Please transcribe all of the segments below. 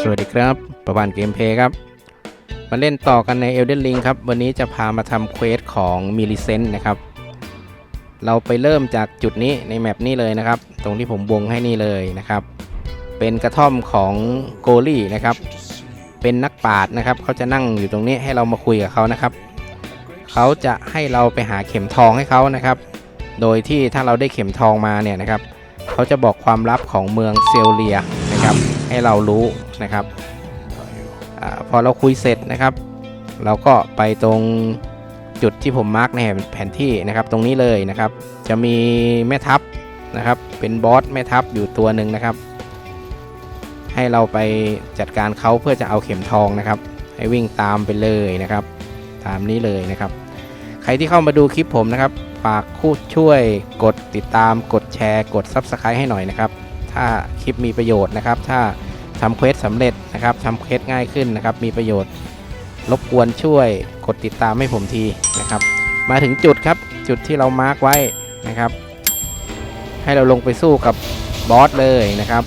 สวัสดีครับ ประวันเกมเพย์ครับ มาเล่นต่อกันใน Elden Ring ครับ วันนี้จะพามาทำเควสของมิลิเซนนะครับ เราไปเริ่มจากจุดนี้ในแมปนี้เลยนะครับ ตรงที่ผมวงให้นี่เลยนะครับ เป็นกระท่อมของโกลี่นะครับ เป็นนักปราชญ์นะครับ เขาจะนั่งอยู่ตรงนี้ให้เรามาคุยกับเขานะครับ เขาจะให้เราไปหาเข็มทองให้เขานะครับ โดยที่ถ้าเราได้เข็มทองมาเนี่ยนะครับ เขาจะบอกความลับของเมืองเซลเลีย นะครับ ให้เรารู้นะครับอพอเราคุยเสร็จนะครับ เราก็ไปตรงจุดที่ผมมาร์กในแผนที่นะครับ ตรงนี้เลยนะครับ จะมีแม่ทัพนะครับ เป็นบอสแม่ทัพอยู่ตัวหนึ่งนะครับ ให้เราไปจัดการเขาเพื่อจะเอาเข็มทองนะครับ ให้วิ่งตามไปเลยนะครับ ตามนี้เลยนะครับ ใครที่เข้ามาดูคลิปผมนะครับฝากคู่ช่วยกดติดตามกดแชร์ กด Subscribe ให้หน่อยนะครับ ถ้าคลิปมีประโยชน์นะครับ ถ้าทำเควสสำเร็จนะครับทำเควสง่ายขึ้นนะครับ มีประโยชน์ รบกวนช่วยกดติดตามให้ผมทีนะครับ มาถึงจุดครับจุดที่เรามาร์กไว้นะครับ ให้เราลงไปสู้กับบอสเลยนะครับ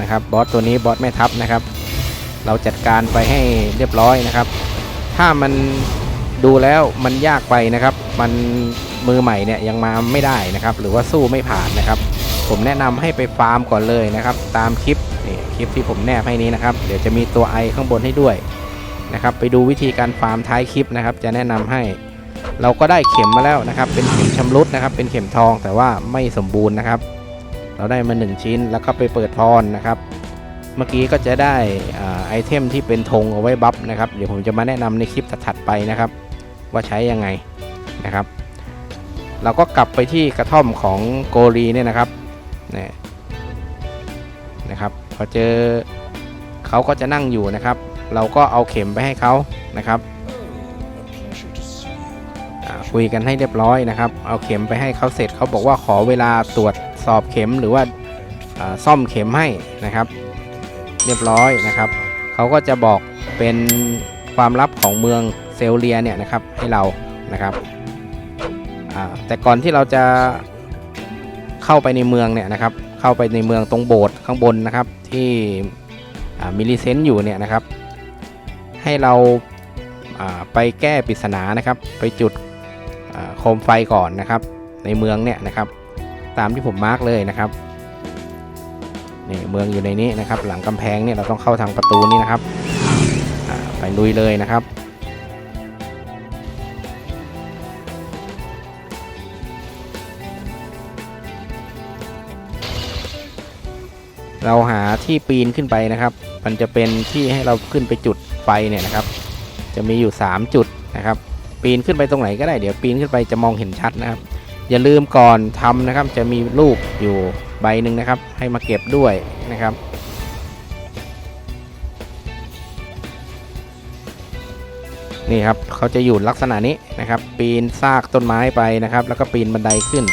นะครับบอสตัวนี้บอสแม่ทัพนะครับ เราจัดการไปให้เรียบร้อยนะครับ ถ้ามันดูแล้วมันยากไปนะครับ มัน มือใหม่เนี่ยยังมาไม่ได้นะครับ หรือว่าสู้ไม่ผ่านนะครับ ผมแนะนำให้ไปฟาร์มก่อนเลยนะครับ ตามคลิปนี่คลิปที่ผมแนบให้นี้นะครับ เดี๋ยวจะมีตัวไอข้างบนให้ด้วยนะครับ ไปดูวิธีการฟาร์มท้ายคลิปนะครับ จะแนะนำให้เราก็ได้เข็มมาแล้วนะครับ เป็นเข็มชำรุดนะครับ เป็นเข็มทองแต่ว่าไม่สมบูรณ์นะครับ เราได้มา 1 ชิ้นแล้วก็ไปเปิดพรนะครับ เมื่อกี้ก็จะได้อ่าไอเทมที่เป็นธงเอาไว้บัฟนะครับ เดี๋ยวผมจะมาแนะนำในคลิปถัดๆไปนะครับ ว่าใช้ยังไงนะครับ เราก็กลับไปที่กระท่อมของโกรีเนี่ยนะครับนี่นะครับ พอเจอเขาก็จะนั่งอยู่นะครับ เราก็เอาเข็มไปให้เขานะครับคุยกันให้เรียบร้อยนะครับ เอาเข็มไปให้เขาเสร็จเขาบอกว่าขอเวลาตรวจสอบเข็มหรือว่าาซ่อมเข็มให้นะครับ เรียบร้อยนะครับ เขาก็จะบอกเป็นความลับของเมืองเซลเลียเนี่ยนะครับให้เรานะครับ แต่ก่อนที่เราจะเข้าไปในเมืองเนี่ยนะครับ เข้าไปในเมืองตรงโบสถ์ข้างบนนะครับ ที่มิลิเซนต์อยู่เนี่ยนะครับ ให้เราาไปแก้ปริศนานะครับ ไปจุดโคมไฟก่อนนะครับ ในเมืองเนี่ยนะครับ ตามที่ผมมาร์กเลยนะครับนี่เมืองอยู่ในนี้นะครับ หลังกำแพงเนี่ยเราต้องเข้าทางประตูนี้นะครับไปลุยเลยนะครับ เราหาที่ปีนขึ้นไปนะครับ มันจะเป็นที่ให้เราขึ้นไปจุดไฟเนี่ยนะครับ จะมีอยู่ 3 จุดนะครับ ปีนขึ้นไปตรงไหนก็ได้เดี๋ยวปีนขึ้นไปจะมองเห็นชัดนะครับ อย่าลืมก่อนทำนะครับ จะมีรูปอยู่ใบหนึ่งนะครับ ให้มาเก็บด้วยนะครับนี่ครับเขาจะอยู่ลักษณะนี้นะครับ ปีนซากต้นไม้ไปนะครับ แล้วก็ปีนบันไดขึ้น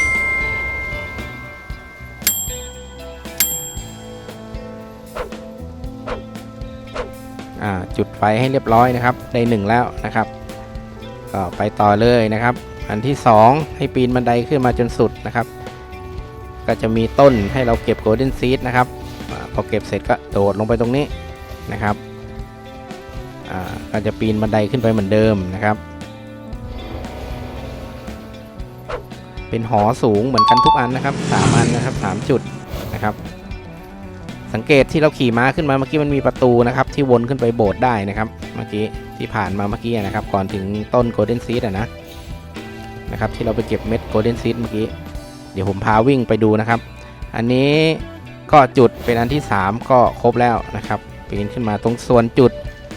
ไฟให้เรียบร้อยนะครับ ได้หนึ่งแล้วนะครับ ก็ไปต่อเลยนะครับ อันที่ 2 ให้ปีนบันไดขึ้นมาจนสุดนะครับ ก็จะมีต้นให้เราเก็บโกลเด้นซีดนะครับพอเก็บเสร็จก็โดดลงไปตรงนี้นะครับก็จะปีนบันไดขึ้นไปเหมือนเดิมนะครับ เป็นหอสูงเหมือนกันทุกอันนะครับสามอันนะครับสามจุดนะครับ สังเกตที่เราขี่ม้าขึ้นมาเมื่อกี้มันมีประตูนะครับที่วนขึ้นไปโบสถ์ได้นะครับ เมื่อกี้ที่ผ่านมาเมื่อกี้นะครับ ก่อนถึงต้นโกลเด้นซีดอะนะนะครับที่เราไปเก็บเม็ดโกลเด้นซีดเมื่อกี้ เดี๋ยวผมพาวิ่งไปดูนะครับ อันนี้ก็จุดเป็นอันที่ 3 ก็ครบแล้วนะครับปีนขึ้นมาตรงส่วนจุด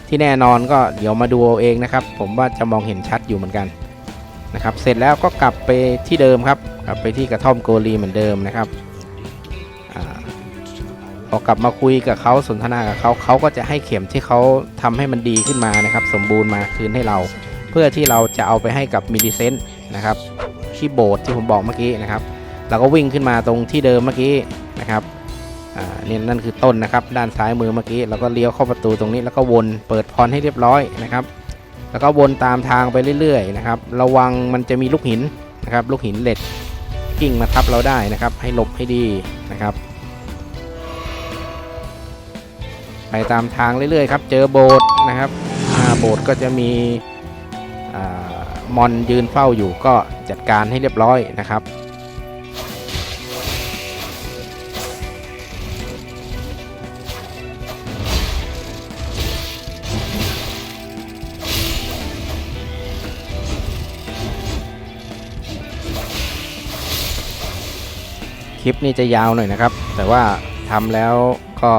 ที่แน่นอนก็เดี๋ยวมาดูเอาเองนะครับ ผมว่าจะมองเห็นชัดอยู่เหมือนกันนะครับ เสร็จแล้วก็กลับไปที่เดิมครับ กลับไปที่กระท่อมโกลีเหมือนเดิมนะครับ พอกลับมาคุยกับเขาสนทนากับเขาเขาก็จะให้เข็มที่เขาทำให้มันดีขึ้นมานะครับ สมบูรณ์มาคืนให้เรา เพื่อที่เราจะเอาไปให้กับมิลิเซนต์นะครับที่โบสที่ผมบอกเมื่อกี้นะครับเราก็วิ่งขึ้นมาตรงที่เดิมเมื่อกี้นะครับนี่นั่นคือต้นนะครับ ด้านซ้ายมือเมื่อกี้เราก็เลี้ยวเข้าประตูตรงนี้แล้วก็วนเปิดพรให้เรียบร้อยนะครับ แล้วก็วนตามทางไปเรื่อยๆนะครับ ระวังมันจะมีลูกหินนะครับ ลูกหินเหล็กกิ่งมาทับเราได้นะครับ ให้หลบให้ดีนะครับ ไปตามทางเรื่อยๆครับ เจอโบสถ์นะครับโบสถ์ก็จะมีอมอนยืนเฝ้าอยู่ก็จัดการให้เรียบร้อยนะครับคลิปนี้จะยาวหน่อยนะครับ แต่ว่าทำแล้วก็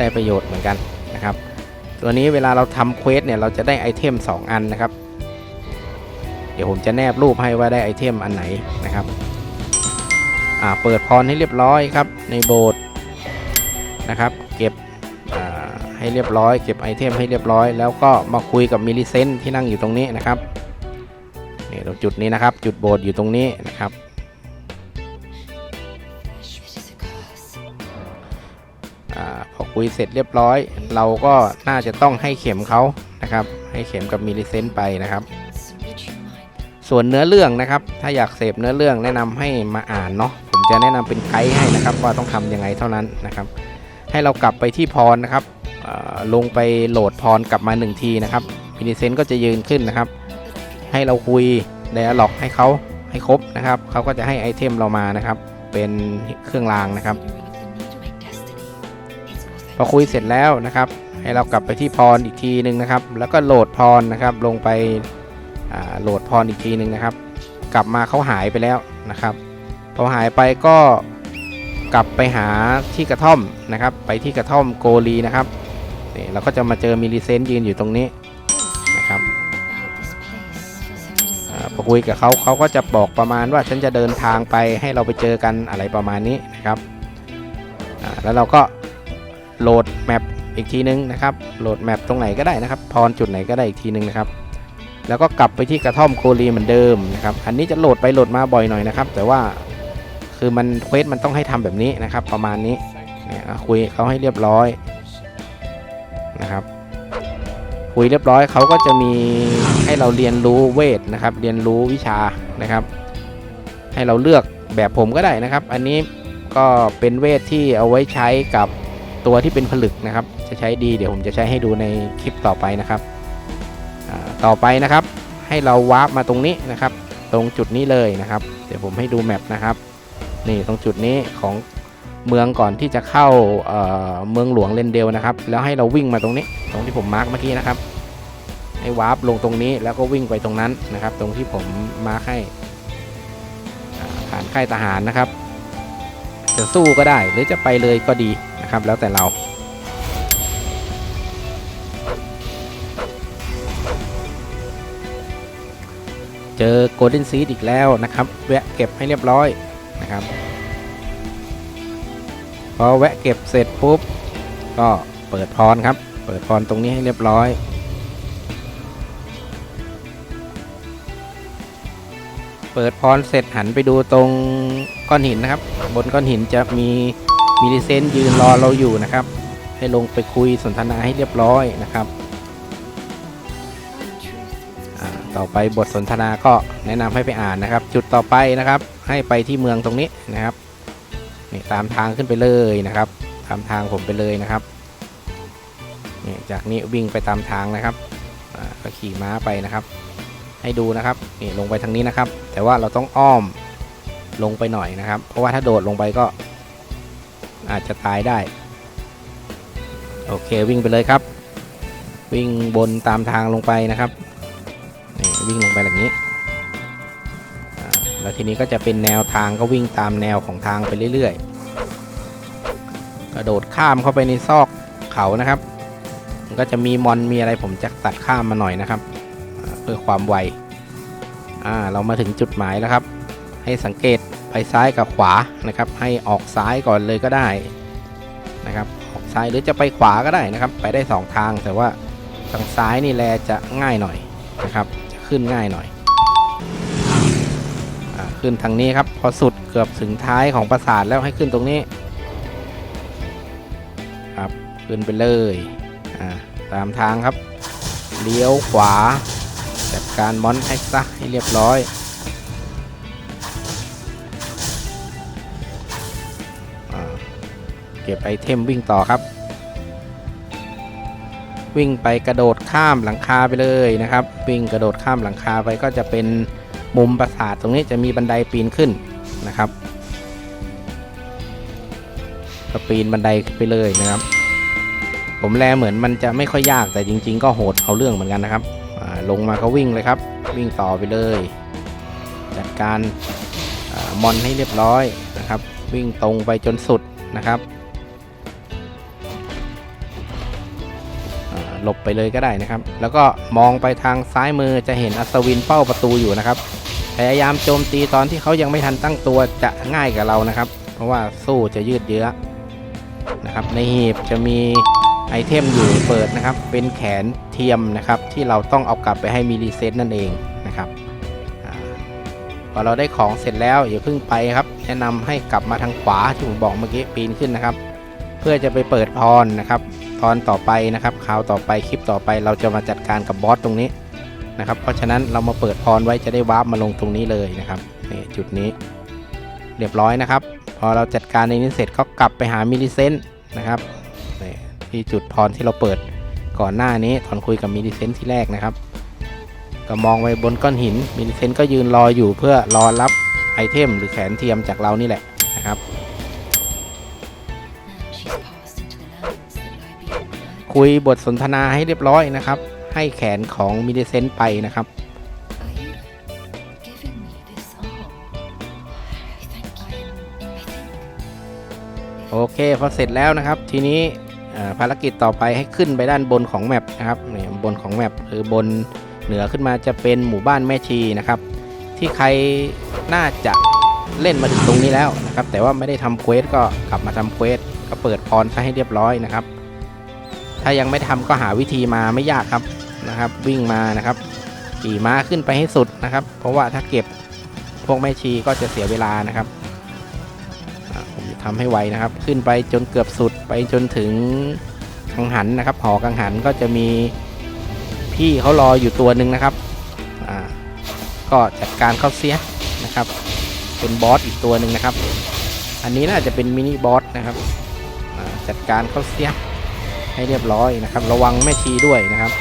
ได้ประโยชน์เหมือนกันนะครับ ตัวนี้เวลาเราทำเควสเนี่ยเราจะได้ไอเทม 2 อันนะครับ เดี๋ยวผมจะแนบรูปให้ว่าได้ไอเทมอันไหนนะครับอ่าเปิดพรให้เรียบร้อยครับในโบสถ์นะครับ เก็บอ่าให้เรียบร้อย เก็บไอเทมให้เรียบร้อย แล้วก็มาคุยกับมิลลิเซนที่นั่งอยู่ตรงนี้นะครับนี่ตรงจุดนี้นะครับ จุดโบสถ์อยู่ตรงนี้นะครับ คุยเสร็จเรียบร้อย เราก็น่าจะต้องให้เข็มเขานะครับ ให้เข็มกับมิลลิเซนต์ไปนะครับ ส่วนเนื้อเรื่องนะครับ ถ้าอยากเสพเนื้อเรื่องแนะนำให้มาอ่านเนาะผมจะแนะนำเป็นไกด์ให้นะครับ ว่าต้องทำยังไงเท่านั้นนะครับ ให้เรากลับไปที่พรนะครับลงไปโหลดพรกลับมาหนึ่งทีนะครับมิลลิเซนต์ก็จะยืนขึ้นนะครับ ให้เราคุยไดอะล็อกให้เขาให้ครบนะครับเขาก็จะให้ไอเทมเรามานะครับ เป็นเครื่องรางนะครับ อคุยเสร็จแล้วนะครับ ให้เรากลับไปที่พรอีกทีหนึ่งนะครับ แล้วก็โหลดพรนะครับ ลงไปโหลดพรอีกทีหนึ่งนะครับ กลับมาเขาหายไปแล้วนะครับพอหายไปก็กลับไปหาที่กระท่อมนะครับ ไปที่กระท่อมโกลีนะครับนี่เราก็จะมาเจอมิลิเซนยืนอยู่ตรงนี้นะครับอพอคุยกับเขาเขาก็จะบอกประมาณว่าฉันจะเดินทางไปให้เราไปเจอกันอะไรประมาณนี้นะครับแล้วเราก็ โหลดแมปอีกทีนึงนะครับโหลดแมปตรงไหนก็ได้นะครับพรจุดไหนก็ได้อีกทีนึงนะครับแล้วก็กลับไปที่กระท่อมโคลีเหมือนเดิมนะครับอันนี้จะโหลดไปโหลดมาบ่อยหน่อยนะครับ แต่ว่าคือมันเควสมันต้องให้ทำแบบนี้นะครับ ประมาณนี้เนี่ยคุยเขาให้เรียบร้อยนะครับคุยเรียบร้อยเขาก็จะมีให้เราเรียนรู้เวทนะครับ เรียนรู้วิชานะครับ ให้เราเลือกแบบผมก็ได้นะครับ อันนี้ก็เป็นเวทที่เอาไว้ใช้กับ ตัวที่เป็นผลึกนะครับ จะใช้ดีเดี๋ยวผมจะใช้ให้ดูในคลิปต่อไปนะครับต่อไปนะครับ ให้เราวาร์ปมาตรงนี้นะครับ ตรงจุดนี้เลยนะครับ เดี๋ยวผมให้ดูแมปนะครับนี่ตรงจุดนี้ของเมืองก่อนที่จะเข้าเเมืองหลวงเลนเดลนะครับ แล้วให้เราวิ่งมาตรงนี้ ตรงที่ผมมาร์กเมื่อกี้นะครับให้วาร์ปลงตรงนี้แล้วก็วิ่งไปตรงนั้นนะครับ ตรงที่ผมมาร์กให้อ่าผ่านค่ายทหารนะครับ จะสู้ก็ได้หรือจะไปเลยก็ดี นะครับ แล้วแต่เรา เจอโกลเด้นซีดอีกแล้วนะครับ แวะเก็บให้เรียบร้อยนะครับ พอแวะเก็บเสร็จปุ๊บ ก็เปิดพรครับ เปิดพรตรงนี้ให้เรียบร้อยเปิดพรเสร็จหันไปดูตรงก้อนหินนะครับ บนก้อนหินจะมี มิลิเซนยืนรอเราอยู่นะครับ ให้ลงไปคุยสนทนาให้เรียบร้อยนะครับ ต่อไปบทสนทนาก็แนะนำให้ไปอ่านนะครับ จุดต่อไปนะครับ ให้ไปที่เมืองตรงนี้นะครับนี่ตามทางขึ้นไปเลยนะครับ ตามทางผมไปเลยนะครับนี่จากนี้วิ่งไปตามทางนะครับก็ขี่ม้าไปนะครับ ให้ดูนะครับนี่ลงไปทางนี้นะครับ แต่ว่าเราต้องอ้อมลงไปหน่อยนะครับ เพราะว่าถ้าโดดลงไปก็ อาจจะตายได้ โอเควิ่งไปเลยครับ วิ่งบนตามทางลงไปนะครับนี่วิ่งลงไปแบบนี้แล้วทีนี้ก็จะเป็นแนวทางก็วิ่งตามแนวของทางไปเรื่อยๆ กระโดดข้ามเข้าไปในซอกเขานะครับ มันก็จะมีมอนมีอะไรผมจะตัดข้ามมาหน่อยนะครับ เพื่อความไว อ่าเรามาถึงจุดหมายแล้วครับ ให้สังเกต ไปซ้ายกับขวานะครับ ให้ออกซ้ายก่อนเลยก็ได้นะครับ ออกซ้ายหรือจะไปขวาก็ได้นะครับ ไปได้ 2 ทางแต่ว่าทางซ้ายนี่แลจะง่ายหน่อยนะครับ จะขึ้นง่ายหน่อยอขึ้นทางนี้ครับ พอสุดเกือบถึงท้ายของปราสาทแล้วให้ขึ้นตรงนี้ครับขึ้นไปเลยตามทางครับ เลี้ยวขวาจัดการมอนให้ซะให้เรียบร้อย ก็บไอเทมวิ่งต่อครับ วิ่งไปกระโดดข้ามหลังคาไปเลยนะครับ วิ่งกระโดดข้ามหลังคาไปก็จะเป็นมุมปราสาทตรงนี้จะมีบันไดปีนขึ้นนะครับก็ปีนบันไดขึ้นไปเลยนะครับ ผมแลเหมือนมันจะไม่ค่อยยากแต่จริง ๆ ก็โหดเอาเรื่องเหมือนกันนะครับลงมาก็วิ่งเลยครับ วิ่งต่อไปเลย จัดการอมอนให้เรียบร้อยนะครับ วิ่งตรงไปจนสุดนะครับ หลบไปเลยก็ได้นะครับ แล้วก็มองไปทางซ้ายมือจะเห็นอัศวินเป้าประตูอยู่นะครับ พยายามโจมตีตอนที่เขายังไม่ทันตั้งตัวจะง่ายกับเรานะครับ เพราะว่าสู้จะยืดเยื้อนะครับ ในหีบจะมีไอเทมอยู่เปิดนะครับ เป็นแขนเทียมนะครับ ที่เราต้องเอากลับไปให้มิลลิเซนนั่นเองนะครับพอเราได้ของเสร็จแล้วอย่าเพิ่งไปครับ แนะนำให้กลับมาทางขวาที่ผมบอกเมื่อกี้ปีนขึ้นนะครับ เพื่อจะไปเปิดพรนะครับ ตอนต่อไปนะครับคราวต่อไปคลิปต่อไปเราจะมาจัดการกับบอสตรงนี้นะครับ เพราะฉะนั้นเรามาเปิดพรไว้จะได้วาร์ปมาลงตรงนี้เลยนะครับนี่จุดนี้ เรียบร้อยนะครับ พอเราจัดการในนี้เสร็จก็กลับไปหามิลิเซนนะครับนี่ที่จุดพรที่เราเปิดก่อนหน้านี้ตอนคุยกับมิลิเซนที่แรกนะครับ ก็มองไปบนก้อนหินมิลิเซนก็ยืนรออยู่เพื่อรอรับไอเทมหรือแขนเทียมจากเรานี่แหละนะครับ คุยบทสนทนาให้เรียบร้อยนะครับ ให้แขนของมิลลิเซนไปนะครับโอเคพอเสร็จแล้วนะครับ ทีนี้ภารกิจต่อไปให้ขึ้นไปด้านบนของแมปนะครับนี่บนของแมปคือบนเหนือขึ้นมาจะเป็นหมู่บ้านแม่ชีนะครับ ที่ใครน่าจะเล่นมาถึงตรงนี้แล้วนะครับ แต่ว่าไม่ได้ทำเควสก็กลับมาทำเควสก็เปิดพรซะให้เรียบร้อยนะครับายังไม่ทำก็หาวิธีมาไม่ยากครับนะครับ วิ่งมานะครับขี่ม้าขึ้นไปให้สุดนะครับ เพราะว่าถ้าเก็บพวกแม่ชีก็จะเสียเวลานะครับผมจะทำให้ไวนะครับ ขึ้นไปจนเกือบสุดไปจนถึงกังหันนะครับ หอกังหันก็จะมีพี่เขารออยู่ตัวหนึ่งนะครับอ่าก็จัดการเขาเสียนะครับ เป็นบอสอีกตัวหนึ่งนะครับ อันนี้น่าจะเป็นมินิบอสนะครับจัดการเขาเสีย ให้เรียบร้อยนะครับ ระวังแม่ชีด้วยนะครับ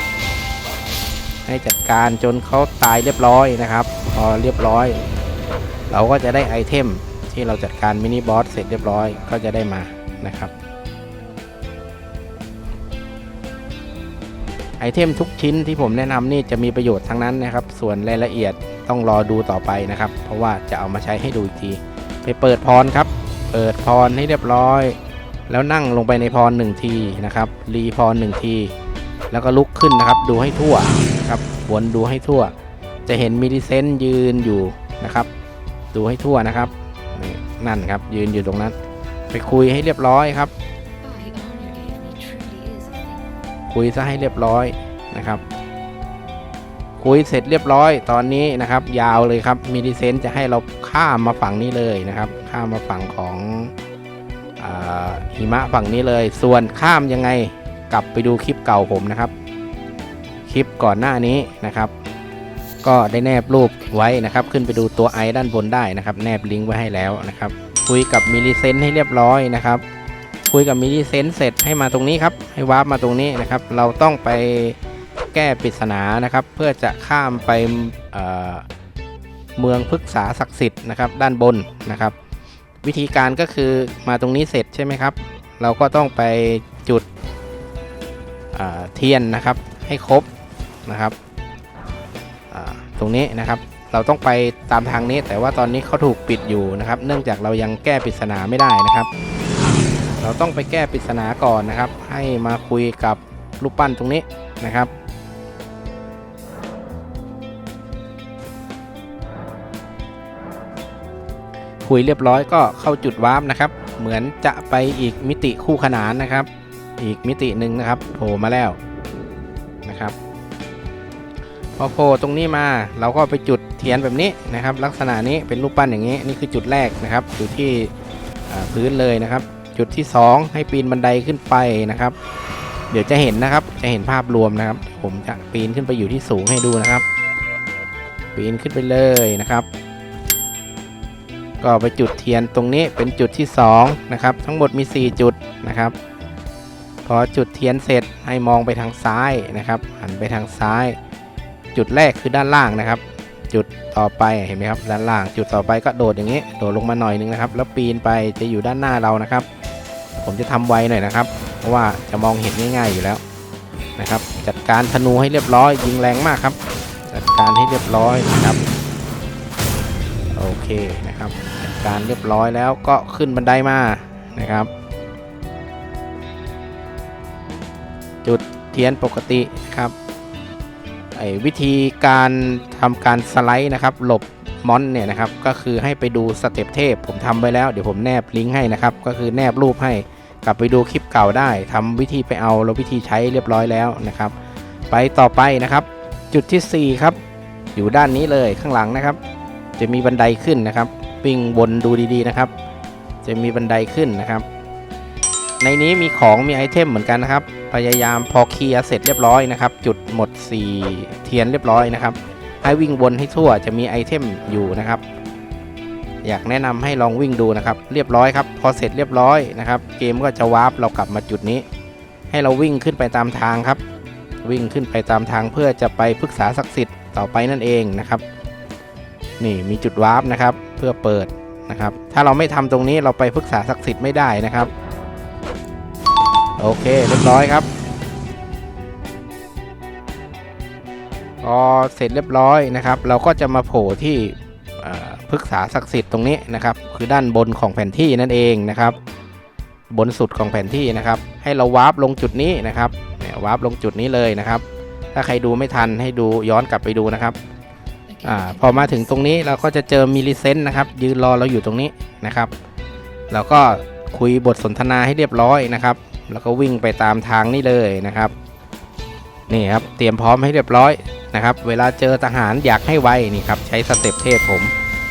ให้จัดการจนเขาตายเรียบร้อยนะครับ พอเรียบร้อย เราก็จะได้ไอเทมที่เราจัดการมินิบอสเสร็จเรียบร้อยก็จะได้มานะครับไอเทมทุกชิ้นที่ผมแนะนำนี่จะมีประโยชน์ทั้งนั้นนะครับ ส่วนรายละเอียดต้องรอดูต่อไปนะครับ เพราะว่าจะเอามาใช้ให้ดูอีกที ไปเปิดพรครับ เปิดพรให้เรียบร้อย แล้วนั่งลงไปในพรหนึ่งทีนะครับ รีพรหนึ่งที แล้วก็ลุกขึ้นนะครับ ดูให้ทั่วครับวนดูให้ทั่ว จะเห็นมิลิเซนยืนอยู่นะครับ ดูให้ทั่วนะครับ นั่นครับยืนอยู่ตรงนั้น ไปคุยให้เรียบร้อยครับ คุยซะให้เรียบร้อยนะครับ คุยเสร็จเรียบร้อยตอนนี้นะครับ ยาวเลยครับมิลิเซนจะให้เราข้ามมาฝั่งนี้เลยนะครับ ข้ามมาฝั่งของ หิมะฝั่งนี้เลย ส่วนข้ามยังไงกลับไปดูคลิปเก่าผมนะครับ คลิปก่อนหน้านี้นะครับ ก็ได้แนบรูปไว้นะครับ ขึ้นไปดูตัวไอด้านบนได้นะครับ แนบลิงก์ไว้ให้แล้วนะครับ คุยกับมิลิเซนให้เรียบร้อยนะครับ คุยกับมิลิเซนเสร็จให้มาตรงนี้ครับ ให้วาร์ปมาตรงนี้นะครับ เราต้องไปแก้ปริศนานะครับ เพื่อจะข้ามไปเเมืองพฤกษาศักดิ์สิทธิ์นะครับ ด้านบนนะครับ วิธีการก็คือมาตรงนี้เสร็จใช่ไหมครับ เราก็ต้องไปจุดเทียนนะครับให้ครบนะครับตรงนี้นะครับเราต้องไปตามทางนี้ แต่ว่าตอนนี้เขาถูกปิดอยู่นะครับ เนื่องจากเรายังแก้ปริศนาไม่ได้นะครับ เราต้องไปแก้ปริศนาก่อนนะครับ ให้มาคุยกับรูปปั้นตรงนี้นะครับ คุยเรียบร้อยก็เข้าจุดวาร์ปนะครับ เหมือนจะไปอีกมิติคู่ขนานนะครับ อีกมิติหนึ่งนะครับโผล่มาแล้วนะครับพอโผล่ตรงนี้มาเราก็ไปจุดเทียนแบบนี้นะครับ ลักษณะนี้เป็นรูปปั้นอย่างนี้นี่คือจุดแรกนะครับอยู่ที่พื้นเลยนะครับ จุดที่ 2 ให้ปีนบันไดขึ้นไปนะครับ เดี๋ยวจะเห็นนะครับจะเห็นภาพรวมนะครับ ผมจะปีนขึ้นไปอยู่ที่สูงให้ดูนะครับ ปีนขึ้นไปเลยนะครับ ก็ไปจุดเทียนตรงนี้เป็นจุดที่2นะครับทั้งหมดมี 4 จุดนะครับพพอจุดเทียนเสร็จให้มองไปทางซ้ายนะครับหันไปทางซ้าย จุดแรกคือด้านล่างนะครับ จุดต่อไปเห็นไหมครับด้านล่าง จุดต่อไปก็โดดอย่างนี้โดดลงมาหน่อยนึงนะครับ แล้วปีนไปจะอยู่ด้านหน้าเรานะครับ ผมจะทำไวหน่อยนะครับ เพราะว่าจะมองเห็นง่ายๆอยู่แล้วนะครับจัดการธนูให้เรียบร้อยยิงแรงมากครับ จัดการให้เรียบร้อยนะครับโอเค นะครับจัดการเรียบร้อยแล้วก็ขึ้นบันไดมานะครับ จุดเทียนปกตินะครับไอ้วิธีการทำการสไลด์นะครับ หลบมอนเนี่ยนะครับ ก็คือให้ไปดูสเต็ปเทพ ผมทำไว้แล้ว เดี๋ยวผมแนบลิงก์ให้นะครับ ก็คือแนบรูปให้กลับไปดูคลิปเก่าได้ทำวิธีไปเอาแล้ววิธีใช้เรียบร้อยแล้วนะครับ ไปต่อไปนะครับ จุดที่ 4 ครับ อยู่ด้านนี้เลยข้างหลังนะครับ จะมีบันไดขึ้นนะครับ วิ่งบนดูดีๆนะครับ จะมีบันไดขึ้นนะครับ ในนี้มีของมีไอเทมเหมือนกันนะครับ พยายามพอเคลียร์เสร็จเรียบร้อยนะครับ จุดหมด 4 เทียนเรียบร้อยนะครับ ให้วิ่งวนให้ทั่วจะมีไอเทมอยู่นะครับ อยากแนะนำให้ลองวิ่งดูนะครับ เรียบร้อยครับ พอเสร็จเรียบร้อยนะครับ เกมก็จะวาร์ปเรากลับมาจุดนี้ ให้เราวิ่งขึ้นไปตามทางครับ วิ่งขึ้นไปตามทางเพื่อจะไปปรึกษาศักดิ์สิทธิ์ต่อไปนั่นเองนะครับ นี่มีจุดวาร์ปนะครับ เพื่อเปิดนะครับ ถ้าเราไม่ทำตรงนี้เราไปปรึกษาศักดิ์สิทธิ์ไม่ได้นะครับ โอเคเรียบร้อยครับพอเสร็จเรียบร้อยนะครับ เราก็จะมาโผล่ที่เอ่อพฤกษาศักดิ์สิทธิ์ตรงนี้นะครับ คือด้านบนของแผนที่นั่นเองนะครับ บนสุดของแผนที่นะครับ ให้เราวาร์ปลงจุดนี้นะครับวาร์ปลงจุดนี้เลยนะครับ ถ้าใครดูไม่ทันให้ดูย้อนกลับไปดูนะครับ อ่าพอมาถึงตรงนี้เราก็จะเจอมิลิเซนต์นะครับ ยืนรอเราอยู่ตรงนี้นะครับ เราก็คุยบทสนทนาให้เรียบร้อยนะครับ แล้วก็วิ่งไปตามทางนี่เลยนะครับนี่ครับเตรียมพร้อมให้เรียบร้อยนะครับ เวลาเจอทหารอยากให้ไวนี่ครับใช้สเต็ปเทพผม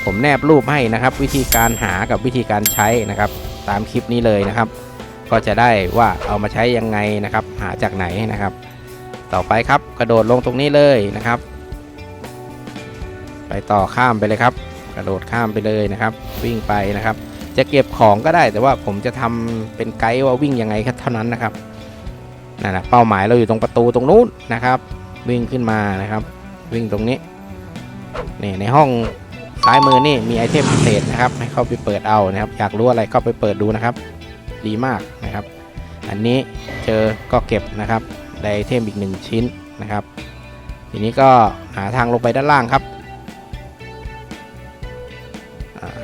ผมแนบรูปให้นะครับ วิธีการหากับวิธีการใช้นะครับ ตามคลิปนี้เลยนะครับ ก็จะได้ว่าเอามาใช้ยังไงนะครับ หาจากไหนนะครับ ต่อไปครับกระโดดลงตรงนี้เลยนะครับ ไปต่อข้ามไปเลยครับ กระโดดข้ามไปเลยนะครับ วิ่งไปนะครับ จะเก็บของก็ได้แต่ว่าผมจะทำเป็นไกด์ว่าวิ่งยังไงแค่เท่านั้นนะครับนั่นแหละเป้าหมายเราอยู่ตรงประตูตรงนู้นนะครับ วิ่งขึ้นมานะครับ วิ่งตรงนี้นี่ในห้องซ้ายมือนี่มีไอเทมพิเศษนะครับ ให้เข้าไปเปิดเอานะครับ อยากรู้อะไรก็ไปเปิดดูนะครับ ดีมากนะครับ อันนี้เจอก็เก็บนะครับได้ไอเทมอีกหนึ่งชิ้นนะครับ ทีนี้ก็หาทางลงไปด้านล่างครับ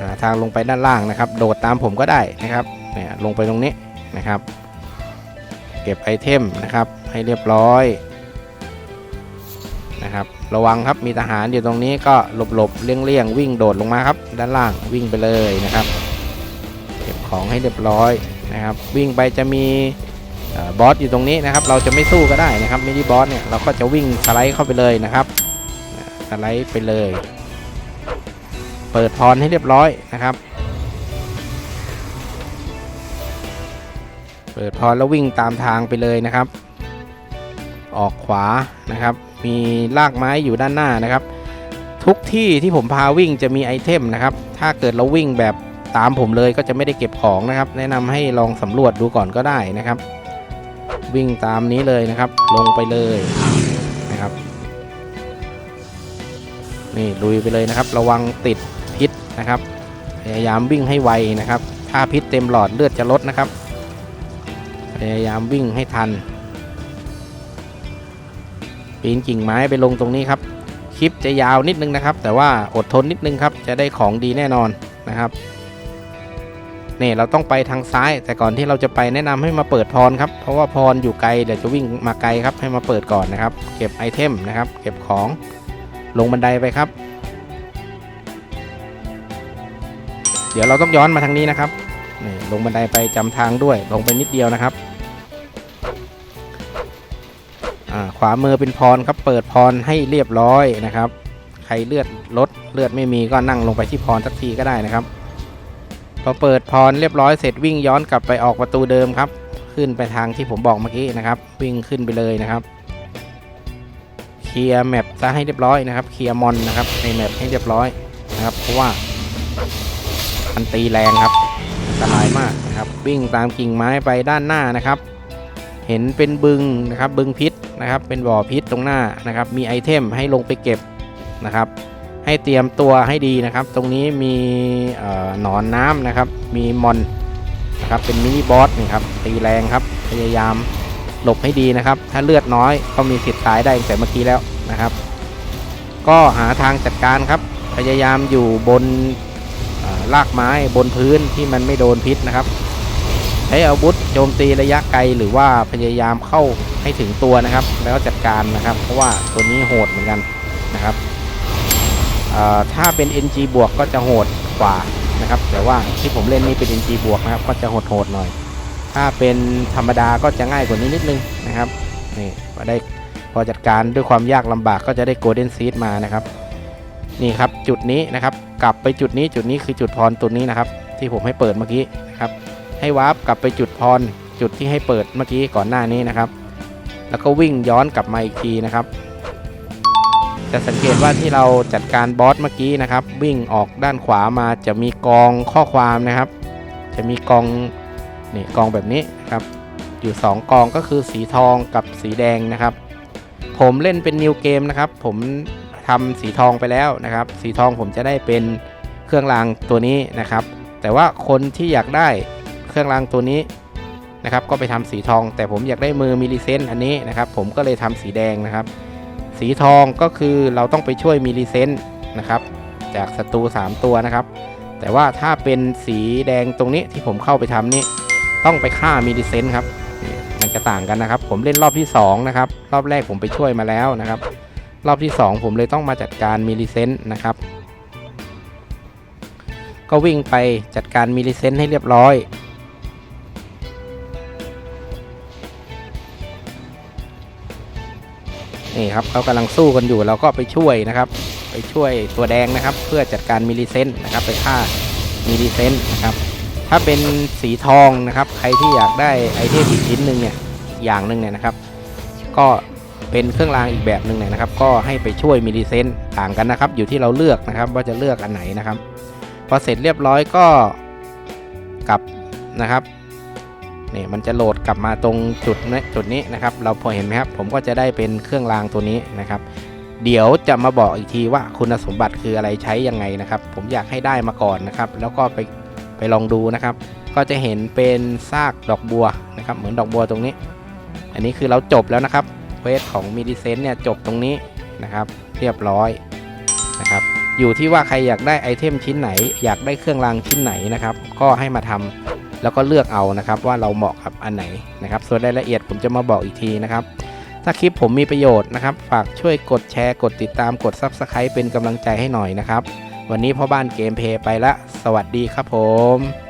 หาทางลงไปด้านล่างนะครับ โดดตามผมก็ได้นะครับเนี่ยลงไปตรงนี้นะครับ เก็บไอเทมนะครับให้เรียบร้อยนะครับระวังครับมีทหารอยู่ตรงนี้ก็หลบหลบเลี่ยงเลี่ยงวิ่งโดดลงมาครับ ด้านล่างวิ่งไปเลยนะครับ เก็บของให้เรียบร้อยนะครับ วิ่งไปจะมีบอสอยู่ตรงนี้นะครับ เราจะไม่สู้ก็ได้นะครับมินิบอสเนี่ยเราก็จะวิ่งสไลด์เข้าไปเลยนะครับสไลด์ไปเลย เปิดพรให้เรียบร้อยนะครับ เปิดพรแล้ววิ่งตามทางไปเลยนะครับ ออกขวานะครับ มีรากไม้อยู่ด้านหน้านะครับ ทุกที่ที่ผมพาวิ่งจะมีไอเทมนะครับ ถ้าเกิดเราวิ่งแบบตามผมเลยก็จะไม่ได้เก็บของนะครับ แนะนำให้ลองสำรวจดูก่อนก็ได้นะครับ วิ่งตามนี้เลยนะครับ ลงไปเลยนะครับนี่ลุยไปเลยนะครับ ระวังติด พิษนะครับ พยายามวิ่งให้ไวนะครับ ถ้าพิษเต็มหลอดเลือดจะลดนะครับ พยายามวิ่งให้ทัน ปีนกิ่งไม้ไปลงตรงนี้ครับ คลิปจะยาวนิดนึงนะครับ แต่ว่าอดทนนิดนึงครับ จะได้ของดีแน่นอนนะครับนี่เราต้องไปทางซ้าย แต่ก่อนที่เราจะไปแนะนำให้มาเปิดพรครับ เพราะว่าพรอยู่ไกลเดี๋ยวจะวิ่งมาไกลครับให้มาเปิดก่อนนะครับ เก็บไอเทมนะครับ เก็บของลงบันไดไปครับ เดี๋ยวเราต้องย้อนมาทางนี้นะครับนี่ลงบันไดไปจำทางด้วย ลงไปนิดเดียวนะครับขวามือเป็นพรครับ เปิดพรให้เรียบร้อยนะครับ ใครเลือดลดเลือดไม่มีก็นั่งลงไปที่พรสักทีก็ได้นะครับ พอเปิดพรเรียบร้อยเสร็จวิ่งย้อนกลับไปออกประตูเดิมครับ ขึ้นไปทางที่ผมบอกเมื่อกี้นะครับ วิ่งขึ้นไปเลยนะครับ เคลียร์แมปซะให้เรียบร้อยนะครับ เคลียร์มอนนะครับในแมปให้เรียบร้อยนะครับ เพราะว่า มันตีแรงครับอันตรายมากนะครับ วิ่งตามกิ่งไม้ไปด้านหน้านะครับ เห็นเป็นบึงนะครับ บึงพิษนะครับ เป็นบ่อพิษตรงหน้านะครับ มีไอเทมให้ลงไปเก็บนะครับ ให้เตรียมตัวให้ดีนะครับ ตรงนี้มีหนอนน้ำนะครับ มีมอนนะครับ เป็นมินิบอสนี่ครับ ตีแรงครับ พยายามหลบให้ดีนะครับ ถ้าเลือดน้อยก็มีสิทธิ์ตายได้แต่เมื่อกี้แล้วนะครับ ก็หาทางจัดการครับ พยายามอยู่บน เอ่อรากไม้บนพื้นที่มันไม่โดนพิษนะครับ ใช้อาวุธโจมตีระยะไกลหรือว่าพยายามเข้าให้ถึงตัวนะครับ แล้วจัดการนะครับ เพราะว่าตัวนี้โหดเหมือนกันนะครับถ้าเป็น NG บวกก็จะโหดกว่านะครับ แต่ว่าที่ผมเล่นนี่เป็น NG บวกนะครับ ก็จะโหดๆหน่อย ถ้าเป็นธรรมดาก็จะง่ายกว่านี้นิดนึงนะครับนี่พอได้พอจัดการด้วยความยากลำบากก็จะได้โกลเด้นซีดมานะครับ นี่ครับจุดนี้นะครับ กลับไปจุดนี้จุดนี้คือจุดพรตัวนี้นะครับ ที่ผมให้เปิดเมื่อกี้นะครับ ให้วาร์ปกลับไปจุดพรจุดที่ให้เปิดเมื่อกี้ก่อนหน้านี้นะครับ แล้วก็วิ่งย้อนกลับมาอีกทีนะครับ จะสังเกตว่าที่เราจัดการบอสเมื่อกี้นะครับ วิ่งออกด้านขวามาจะมีกองข้อความนะครับ จะมีกองนี่กองแบบนี้นครับ อยู่ 2 กองก็คือสีทองกับสีแดงนะครับ ผมเล่นเป็นนิวเกมนะครับ ผม ทำสีทองไปแล้วนะครับ สีทองผมจะได้เป็นเครื่องรางตัวนี้นะครับ แต่ว่าคนที่อยากได้เครื่องรางตัวนี้นะครับ ก็ไปทำสีทอง แต่ผมอยากได้มือมิลลิเซนอันนี้นะครับ ผมก็เลยทำสีแดงนะครับ สีทองก็คือเราต้องไปช่วยมิลลิเซนนะครับ จากศัตรู3 ตัวนะครับ แต่ว่าถ้าเป็นสีแดงตรงนี้ที่ผมเข้าไปทำนี่ต้องไปฆ่ามิลลิเซนครับมันจะต่างกันนะครับ ผมเล่นรอบที่สองนะครับรอบแรกผมไปช่วยมาแล้วนะครับ รอบที่สองผมเลยต้องมาจัดการมิลลิเซนต์นะครับ ก็วิ่งไปจัดการมิลลิเซนต์ให้เรียบร้อย นี่ครับเขากำลังสู้กันอยู่เราก็ไปช่วยนะครับ ไปช่วยตัวแดงนะครับ เพื่อจัดการมิลลิเซนต์นะครับ ไปฆ่ามิลลิเซนต์นะครับถ้าเป็นสีทองนะครับ ใครที่อยากได้ไอเทมอีกชิ้นหนึ่งเนี่ยอย่างหนึ่งเนี่ยนะครับ ก็ เป็นเครื่องรางอีกแบบหนึ่งเนี่ยนะครับ ก็ให้ไปช่วยมิลิเซนต่างกันนะครับ อยู่ที่เราเลือกนะครับว่าจะเลือกอันไหนนะครับ พอเสร็จเรียบร้อยก็กลับนะครับนี่มันจะโหลดกลับมาตรงจุดนี้จุดนี้นะครับ เราพอเห็นไหมครับ ผมก็จะได้เป็นเครื่องรางตัวนี้นะครับ เดี๋ยวจะมาบอกอีกทีว่าคุณสมบัติคืออะไรใช้ยังไงนะครับ ผมอยากให้ได้มาก่อนนะครับ แล้วก็ไปไปลองดูนะครับ ก็จะเห็นเป็นซากดอกบัวนะครับ เหมือนดอกบัวตรงนี้ อันนี้คือเราจบแล้วนะครับ ควสของมิดิเซนเนี่ยจบตรงนี้นะครับเรียบร้อยนะครับอยู่ที่ว่าใครอยากได้ไอเทมชิ้นไหน อยากได้เครื่องรางชิ้นไหนนะครับ ก็ให้มาทำแล้วก็เลือกเอานะครับว่าเราเหมาะกับอันไหนนะครับ ส่วนรายละเอียดผมจะมาบอกอีกทีนะครับ ถ้าคลิปผมมีประโยชน์นะครับ ฝากช่วยกดแชร์กดติดตามกด Subscribe เป็นกำลังใจให้หน่อยนะครับ วันนี้พ่อบ้านเกมเพย์ไปละ สวัสดีครับผม